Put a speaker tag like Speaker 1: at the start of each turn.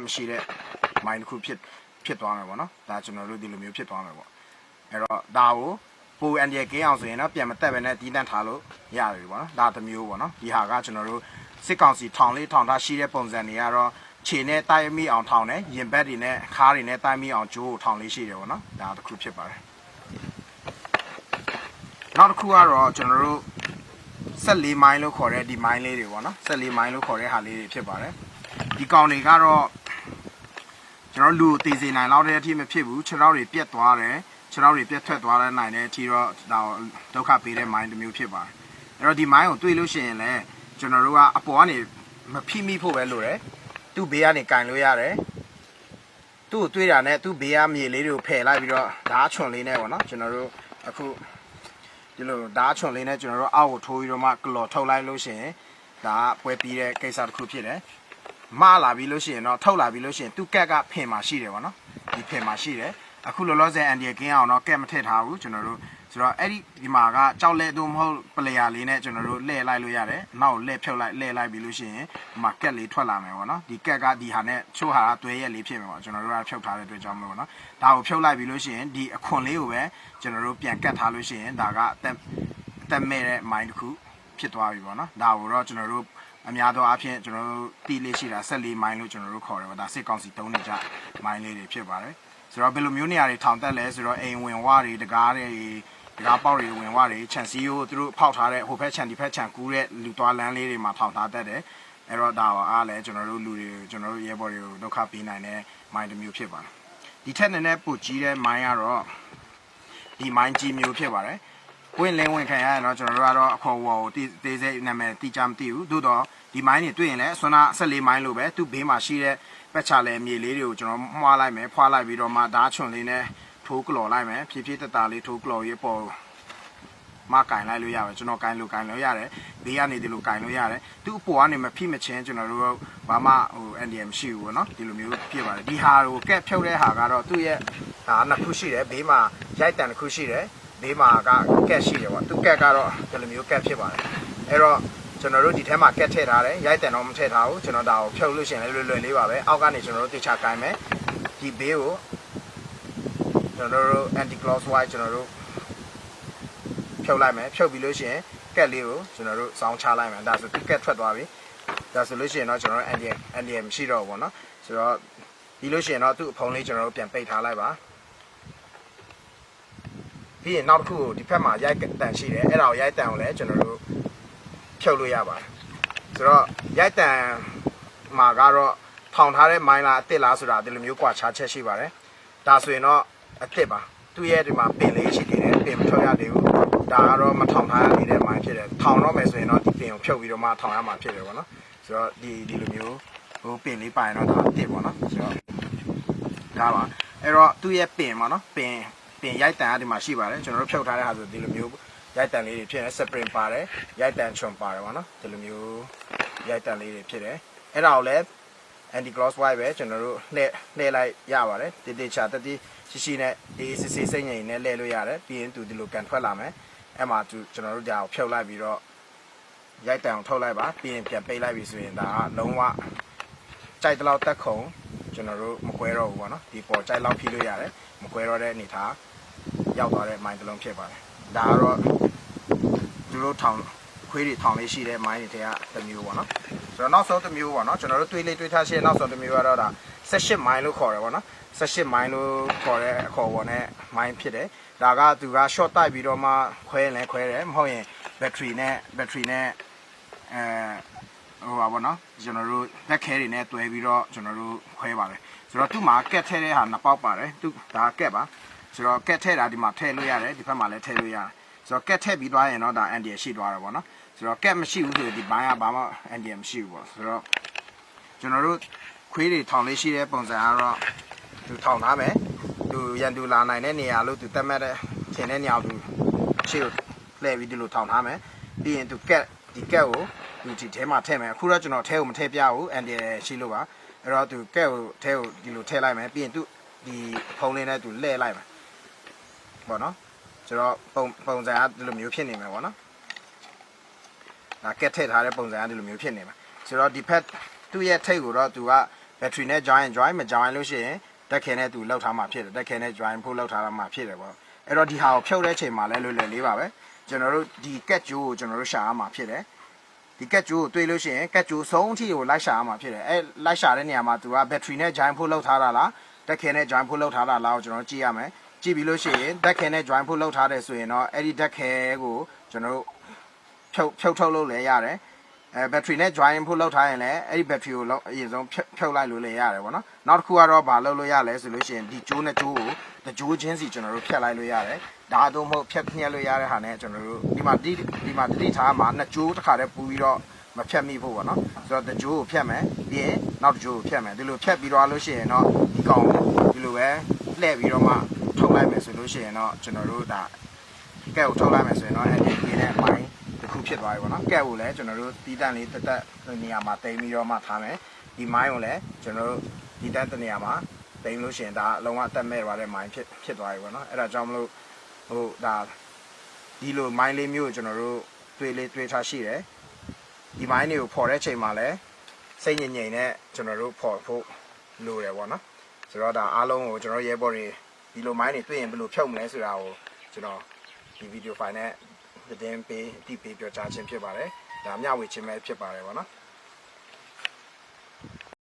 Speaker 1: မရှိတဲ့ mind တစ်ခုဖြစ်ဖြစ်သွားမယ်ပေါ့နော်ဒါကျွန်တော်တို့ဒီလိုမျိုးဖြစ်သွားမယ်ပေါ့အဲ့တော့ဒါကိုပိုအန်ဒီကင်းအောင်ဆိုရင်တော့ပြန်မတက်ပဲနဲ့တီးတန့်ထားလို့ရပြီပေါ့နော်ဒါတစ်မျိုးပေါ့နော်ဒီဟာကကျွန်တော်တို့စစ်ကောင်စီထောင်လေးထောင်ထားရှိတဲ့ပုံစံတွေကတော့ခြေနဲ့တိုက်မိအောင်ထောင်တယ်ရင်ဘက်တွေနဲ့ခါးတွေနဲ့တိုက်မိအောင်ကြိုးကိုထောင်လေးရှိတယ်ပေါ့နော်ဒါတစ်ခုဖြစ်ပါတယ်နောက်တစ်ခုကတော့ကျွန်တော်တို့14မိုင်းလို့ခေါ်တဲ့ဒီမိုင်းလေးတွေပေါ့နော်14မိုင်းလို့ခေါ်တဲ့ဟာလေးတွေဖြစ်ပါတယ်ဒီကောင်တွေကတော့ ကျွန်တော်လူကိုတည်စေနိုင်လောက်တဲ့အထိမဖြစ်ဘူးခြေထောက်တွေပြက်သွားတယ်ခြေထောက်တွေပြက်ထွက်သွားတဲ့နိုင်တဲ့အထိတော့ဒါဒုက္ခပေးတဲ့မိုင်းတစ်မျိုးဖြစ်ပါတယ်အဲ့တော့ဒီမိုင်းကိုတွေ့လို့ရှိရင်လည်းကျွန်တော်တို့ကအပေါ်ကနေမဖိမိဖို့ပဲလိုတယ်သူ့ဘေးကနေကင်လို့ရတယ်သူ့ကိုတွေ့တာနဲ့သူ့ဘေးကမြေလေးတွေကိုဖယ်လိုက်ပြီးတော့ဓာတ်ချွန်လေးနဲ့ပေါ့နော်ကျွန်တော်တို့အခုဒီလိုဓာတ်ချွန်လေးနဲ့ကျွန်တော်တို့အောက်ကိုထိုးပြီးတော့မှကလော်ထုတ်လိုက်လို့ရှိရင်ဒါကပွဲပြီးတဲ့ကိစ္စတစ်ခုဖြစ်တယ်။ မလာပြီးလို့ရှိရင်တော့ထုတ်လာပြီးလို့ရှိရင်သူ့ကက်ကဖင်မှာရှိတယ်ဗောနော်။ဒီဖင်မှာရှိတယ်။အခုလောလောဆယ်အန်ဒီကင်းအောင်တော့ကက်မထည့်ထားဘူးကျွန်တော်တို့ဆိုတော့အဲ့ဒီဒီမှာကကြောက်လဲသူမဟုတ်ပလေယာလေးနဲ့ကျွန်တော်တို့လှည့်လိုက်လို့ရတယ်။နောက်လှည့်ဖြုတ်လိုက်လှည့်လိုက်ပြီးလို့ရှိရင်ဒီမှာကက်လေးထွက်လာမယ်ဗောနော်။ဒီကက်ကဒီဟာနဲ့ချိုးဟာကတွဲရက်လေးဖြစ်မယ်ဗောကျွန်တော်တို့ကဖြုတ်ထားတဲ့အတွက်ကြောင့်မလို့ဗောနော်။ဒါကိုဖြုတ်လိုက်ပြီးလို့ရှိရင်ဒီအခွန်လေးကိုပဲကျွန်တော်တို့ပြန်ကတ်ထားလို့ရှိရင်ဒါကအသက်တက်မဲ့တဲ့ mind တစ်ခုဖြစ်သွားပြီပေါ့နော်ဒါကိုတော့ကျွန်တော်တို့ အများသောအားဖြင့်ကျွန်တော်တို့တီးလေးရှိတာ14 mind လို့ကျွန်တော်တို့ခေါ်တယ်ပေါ့ဒါစစ်ကောင်စီတုံးနေကြ mind လေးတွေဖြစ်ပါတယ်ဆိုတော့ဘယ်လိုမျိုးနေရာတွေထောင်တက်လဲဆိုတော့အိမ်ဝင်ဝတွေတကားတွေတကားပေါက်တွေဝင်ဝတွေခြံစည်းရိုးသူတို့ဖောက်ထားတဲ့ဟိုဘက်ခြံဒီဘက်ခြံကူးတဲ့လူသွားလမ်းလေးတွေမှာထောင်ထားတတ်တယ်အဲ့တော့ဒါပါအားလဲကျွန်တော်တို့လူတွေကျွန်တော်တို့ရဲဘော်တွေကိုဒုက္ခပေးနိုင်တဲ့ mind တစ်မျိုးဖြစ်ပါတယ်ဒီထက်နည်းနည်းပိုကြီးတဲ့ mind ကတော့ဒီ mind ကြီးမျိုးဖြစ်ပါတယ် ဝင်လင်းဝင်ခံရရင်တော့ကျွန်တော်တို့ကတော့အခေါ်အဝေါ်ကိုတေးသေးစိတ်နာမည်တိကျမသိဘူးသို့တော့ဒီမိုင်းတွေတွေ့ရင်လည်းဆွမ်းနာ14မိုင်းလို့ပဲသူ့ဘေးမှာရှိတဲ့ပက်ချလဲမြေလေးတွေကိုကျွန်တော်မှားလိုက်မယ်ဖွာလိုက်ပြီးတော့မှဓာတ်ချွန်လေးနဲ့ထိုးကလော်လိုက်မယ်ဖြည်းဖြည်းတတလေးထိုးကလော်ရေးပေါ်မကင်လိုက်လို့ရပါကျွန်တော်ကင်လို့ကင်လို့ရတယ်ဘေးကနေဒီလိုကင်လို့ရတယ်သူ့အပေါ်ကနေမဖိမချင်းကျွန်တော်တို့ဘာမှဟို NDM မရှိဘူးပေါ့နော်ဒီလိုမျိုးဖြစ်ပါတယ်ဒီဟာကိုကက်ဖြုတ်တဲ့ဟာကတော့သူ့ရဲ့ဒါနှစ်ခုရှိတယ်ဘေးမှာရိုက်တန်တစ်ခုရှိတယ် ဘေးမှာကကက်ရှိတယ်ပေါ့သူကက်ကတော့ဒီလိုမျိုးကက်ဖြစ်ပါတယ်အဲ့တော့ကျွန်တော်တို့ဒီထဲမှာကက်ထည့်ထားတယ်ရိုက်တန်တော့မထည့်ထားဘူးကျွန်တော်ဒါကိုဖြုတ်လို့ရှိရင်လည်းလွယ်လွယ်လေးပါပဲအောက်ကနေကျွန်တော်တို့တေချာကိုင်းမယ်ဒီဘေးကိုကျွန်တော်တို့ anti clockwise ကျွန်တော်တို့ဖြုတ်လိုက်မယ်ဖြုတ်ပြီးလို့ရှိရင်ကက်လေးကိုကျွန်တော်တို့စောင်းချလိုက်မယ်ဒါဆိုသူကက်ထွက်သွားပြီဒါဆိုလို့ရှိရင်တော့ကျွန်တော်တို့ anti anti မရှိတော့ဘူးပေါ့နော်ဆိုတော့ပြီးလို့ရှိရင်တော့သူ့အဖုံးလေးကျွန်တော်တို့ပြန်ပိတ်ထားလိုက်ပါ ပြီးရင်နောက်တစ်ခုကိုဒီဘက်မှာရိုက်တန်ရှိတယ်အဲ့ဒါကိုရိုက်တန်ကိုလည်းကျွန်တော်တို့ဖြုတ်လို့ရပါတယ်ဆိုတော့ရိုက်တန်မှာကတော့ထောင်ထားတဲ့မိုင်းလားအစ်စ်လားဆိုတာဒီလိုမျိုးကွာခြားချက်ရှိပါတယ်ဒါဆိုရင်တော့အစ်စ်ပါသူ့ရဲ့ဒီမှာပင်လေးရှိသေးတယ်ပင်မထုတ်ရသေးဘူးဒါကတော့မထောင်ထားရသေးတဲ့မိုင်းဖြစ်တယ်ထောင်တော့မယ်ဆိုရင်တော့ဒီပင်ကိုဖြုတ်ပြီးတော့မှထောင်ရမှာဖြစ်တယ်ပေါ့နော်ဆိုတော့ဒီဒီလိုမျိုးဟိုပင်လေးပိုင်တော့ဒါအစ်စ်ပေါ့နော်ဆိုတော့ဒါပါအဲ့တော့သူ့ရဲ့ပင်ပေါ့နော်ပင် ပြင်ရိုက်တန်အဒီမှာရှိပါတယ်ကျွန်တော်တို့ဖြုတ်ထားတဲ့ဟာဆိုဒီလိုမျိုးရိုက်တန်လေးတွေဖြစ်နေစပရင်ပါတယ်ရိုက်တန်ချွန်ပါတယ်ဗောနော်ဒီလိုမျိုးရိုက်တန်လေးတွေဖြစ်တယ်အဲ့ဒါကိုလည်း anti clockwise ပဲကျွန်တော်တို့လှည့်လှည့်လိုက်ရပါတယ်တေးတေးချာတတိရှိရှိနဲ့အေးစစ်စစ်စိတ်ငြိမ်နဲ့လှည့်လို့ရတယ်ပြီးရင်သူဒီလိုကန်ထွက်လာမယ်အဲ့မှာသူကျွန်တော်တို့ဒါကိုဖြုတ်လိုက်ပြီးတော့ရိုက်တန်ကိုထုတ်လိုက်ပါပြီးရင်ပြန်ပိတ်လိုက်ပြီဆိုရင်ဒါကလုံးဝကြိုက်တဲ့လောက်တက်ခုံကျွန်တော်တို့မကွဲတော့ဘူးဗောနော်ဒီပေါ်ကြိုက်လောက်ဖြီးလို့ရတယ်မကွဲတော့တဲ့အနေထား ရောက်သွားတဲ့မိုင်းတစ်လုံးဖြစ်ပါတယ်။ဒါကတော့သူတို့ထောင်ခွေးတွေထောင်လေးရှိတဲ့မိုင်းတွေထဲကတစ်မျိုးပေါ့နော်။ဆိုတော့နောက်ဆုံးတစ်မျိုးပေါ့နော်ကျွန်တော်တို့တွေးလေးတွေးထားရှိတဲ့နောက်ဆုံးတစ်မျိုးကတော့ဒါ18မိုင်းလို့ခေါ်တယ်ပေါ့နော်။18မိုင်းလို့ခေါ်တဲ့အခေါ်ပေါ်နဲ့မိုင်းဖြစ်တယ်။ဒါကသူက short တိုက်ပြီးတော့မှခွဲရင်လည်းခွဲတယ်မဟုတ်ရင် battery နဲ့ battery နဲ့အဲဟိုပါပေါ့နော်ကျွန်တော်တို့လက်ခဲတွေနဲ့တွဲပြီးတော့ကျွန်တော်တို့ခွဲပါတယ်ဆိုတော့သူ့မှာကက်ထဲတဲ့ဟာနှစ်ပေါက်ပါတယ်သူဒါကက်ပါ ဆိုတော့ကက်ထည့်တာဒီမှာထည့်လို့ရတယ်ဒီဘက်မှာလည်းထည့်လို့ရတယ်ဆိုတော့ကက်ထည့်ပြီးသွားရင်တော့ဒါအန်ဒီရှိသွားတယ်ပေါ့နော်ဆိုတော့ကက်မရှိဘူးဆိုရင်ဒီဘိုင်းကဘာမှအန်ဒီမရှိဘူးပေါ့ဆိုတော့ကျွန်တော်တို့ခွေးတွေထောင်လေးရှိတဲ့ပုံစံကတော့သူထောင်ထားမယ်သူရန်သူလာနိုင်တဲ့နေရာလို့သူတတ်မှတ်တဲ့ထင်တဲ့နေရာကိုသူရှေ့ကိုလှည့်ပြီးဒီလိုထောင်ထားမယ်ပြီးရင်သူကက်ဒီကက်ကိုသူဒီထဲမှာထည့်မယ်အခုတော့ကျွန်တော်ထဲကိုမထည့်ပြဘူးအန်ဒီရှိလို့ပါအဲ့တော့သူကက်ကိုထဲကိုဒီလိုထည့်လိုက်မယ်ပြီးရင်သူဒီဖုံးလေးနဲ့သူလှည့်လိုက်မယ် ပေါ့နော်ဆိုတော့ပုံပုံစံကဒီလိုမျိုးဖြစ်နေမှာပေါ့နော်ဒါကက်ထည့်ထားတဲ့ပုံစံကဒီလိုမျိုးဖြစ်နေမှာဆိုတော့ဒီဖက်သူ့ရဲ့ထိတ်ကိုတော့သူက battery နဲ့ join join မ join လို့ရှိရင်တက်ခဲနဲ့သူလောက်ထားမှဖြစ်တယ်တက်ခဲနဲ့ join ဖို့လောက်ထားမှဖြစ်တယ်ပေါ့အဲ့တော့ဒီဟာကိုဖြုတ်တဲ့ချိန်မှာလဲလွယ်လွယ်လေးပါပဲကျွန်တော်တို့ဒီ cat ကြိုးကိုကျွန်တော်တို့ရှာရမှာဖြစ်တယ်ဒီကက်ကျိုးကိုတွေးလို့ရှိရင်ကက်ကျိုးဆုံးအထိကိုလိုက်ရှာရမှာဖြစ်တယ်အဲလိုက်ရှာတဲ့နေရာမှာသူကဘက်ထရီနဲ့ join ဖို့လောက်ထားတာလားတက်ခဲနဲ့ join ဖို့လောက်ထားတာလားကိုကျွန်တော်ကြည့်ရမယ် ကြည့်ပြီးလို့ရှိရင်တက်ခဲနဲ့ join ဖို့လောက်ထားတယ်ဆိုရင်တော့အဲ့ဒီတက်ခဲကိုကျွန်တော်တို့ဖြုတ်ဖြုတ်ထုတ်လို့လည်းရတယ်အဲဘက်ထရီနဲ့ join ဖို့လောက်ထားရင်လည်းအဲ့ဒီဘက်ထရီကိုလောက်အရင်ဆုံးဖြုတ်ဖြုတ်လိုက်လို့လည်းရတယ်ပေါ့နော်နောက်တစ်ခုကတော့ဘာလုပ်လို့ရလဲဆိုလို့ရှိရင်ဒီကျိုးနဲ့ကျိုးကိုတကြိုးချင်းစီကျွန်တော်တို့ဖြတ်လိုက်လို့ရတယ်ဒါတော့မဟုတ်ဖြတ်ညှက်လို့ရတဲ့ဟာနဲ့ကျွန်တော်တို့ဒီမှာဒီဒီမှာတတိထားမှာနှစ်ကျိုးတစ်ခါတည်းပူပြီးတော့မဖြတ်မိဖို့ပေါ့နော်ဆိုတော့တကြိုးကိုဖြတ်မယ်ပြီးရင်နောက်တကြိုးကိုဖြတ်မယ်ဒီလိုဖြတ်ပြီးတော့လို့ရှိရင်တော့ဒီကောင်ဒီလိုပဲလှည့်ပြီးတော့မှ ထုတ်လိုက်မယ်ဆိုလို့ရှိရင်တော့ကျွန်တော်တို့ဒါကဲကိုထုတ်လိုက်မယ်ဆိုရင်တော့အဲ့ဒီဒီနဲ့မိုင်းတစ်ခုဖြစ်သွားပြီပေါ့နော်ကဲကိုလည်းကျွန်တော်တို့တီးတန့်လေးတက်တက်နေရာမှာတင်ပြီးတော့မှထားမယ်ဒီမိုင်းကိုလည်းကျွန်တော်တို့ဒီတန့်တနေရာမှာတင်လို့ရှိရင်ဒါအလုံးဝအသက်မဲ့သွားတဲ့မိုင်းဖြစ်ဖြစ်သွားပြီပေါ့နော်အဲ့ဒါကြောင့်မလို့ဟိုဒါဒီလိုမိုင်းလေးမျိုးကိုကျွန်တော်တို့တွေးလေးတွေးထားရှိတယ်ဒီမိုင်းတွေကိုဖော်တဲ့ချိန်မှာလည်းစိတ်ငြိမ်ငြိမ်နဲ့ကျွန်တော်တို့ဖော်ဖို့လိုတယ်ပေါ့နော်ဆိုတော့ဒါအားလုံးကိုကျွန်တော်ရဲဘော်တွေ ဒီလိုမိုင်းတွေတွေ့ရင်ဘယ်လိုဖြုတ်မလဲဆိုတာကိုကျွန်တော်ဒီဗီဒီယိုဖိုင်နဲ့သတင်းပေးအတိပေးပြောကြားခြင်းဖြစ်ပါတယ်ဒါမျှဝေခြင်းပဲဖြစ်ပါတယ်ပေါ့နော်